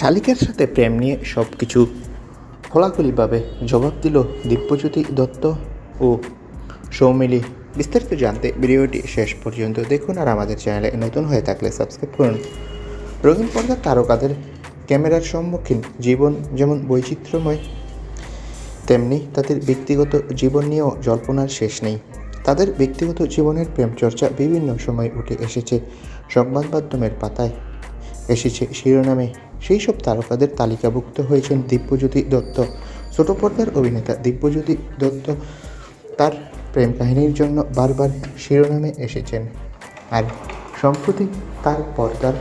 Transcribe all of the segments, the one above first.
শালিকের সাথে প্রেম নিয়ে সব কিছু খোলাখুলিভাবে জবাব দিল দিব্যজ্যোতি দত্ত ও সৌমিলি। বিস্তারিত জানতে ভিডিওটি শেষ পর্যন্ত দেখুন আর আমাদের চ্যানেলে নতুন হয়ে থাকলে সাবস্ক্রাইব করুন। রঙিন পর্দার তারকাদের ক্যামেরার সম্মুখীন জীবন যেমন বৈচিত্র্যময়, তেমনি তাদের ব্যক্তিগত জীবন নিয়েও জল্পনার শেষ নেই। তাদের ব্যক্তিগত জীবনের প্রেম চর্চা বিভিন্ন সময় উঠে এসেছে। সংবাদ মাধ্যমের পাতায় এসেছে। শিরোনামে সেই সব তারকাদের তালিকাভুক্ত হয়েছেন দিব্যজ্যোতি দত্ত। ছোট পর্দার অভিনেতা দিব্যজ্যোতি দত্ত তার প্রেম কাহিনীর জন্য বারবার শিরোনামে এসেছেন। আর সম্প্রতি তার পর্দার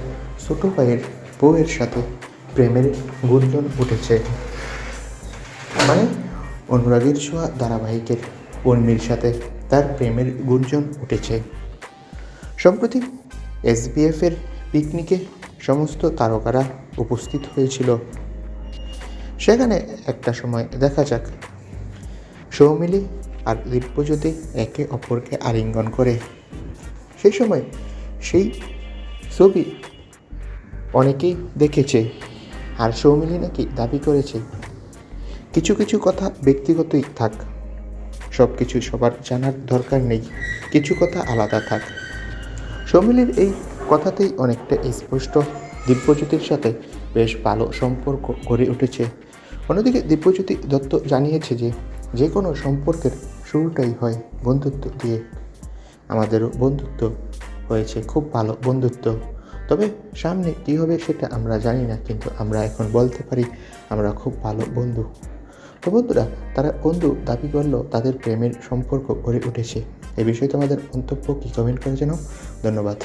ছোট ভাইয়ের বউয়ের সাথে প্রেমের গুঞ্জন উঠেছে। মানে অনুরাগীর ছোঁয়া ধারাবাহিকের উর্মির সাথে তার প্রেমের গুঞ্জন উঠেছে। সম্প্রতি এসবিএফের পিকনিকে সমস্ত তারকারা উপস্থিত হয়েছিল। সেখানে একটা সময় দেখা যাক। সৌমিলি আর দিব্যজ্যোতি একে অপরকে আলিঙ্গন করে। সেই সময় সেই ছবি অনেকেই দেখেছে আর সৌমিলি নাকি দাবি করেছে। কিছু কিছু কথা ব্যক্তিগতই থাক। সব কিছু সবার জানার দরকার নেই। কিছু কথা আলাদা থাক। সৌমিলির এই কথাতেই অনেকটা স্পষ্ট দিব্যজ্যোতির সাথে বেশ ভালো সম্পর্ক গড়ে উঠেছে। অন্যদিকে দিব্যজ্যোতি দত্ত জানিয়েছে যে যে কোনো সম্পর্কের শুরুটাই হয় বন্ধুত্ব দিয়ে। আমাদেরও বন্ধুত্ব হয়েছে, খুব ভালো বন্ধুত্ব। তবে সামনে কী হবে সেটা আমরা জানি না, কিন্তু আমরা এখন বলতে পারি আমরা খুব ভালো বন্ধু। তো বন্ধুরা, তারা বন্ধু দাবি করলেও তাদের প্রেমের সম্পর্ক গড়ে উঠেছে। এই বিষয়ে তোমাদের মন্তব্য কী? কমেন্ট করে জানাও। ধন্যবাদ।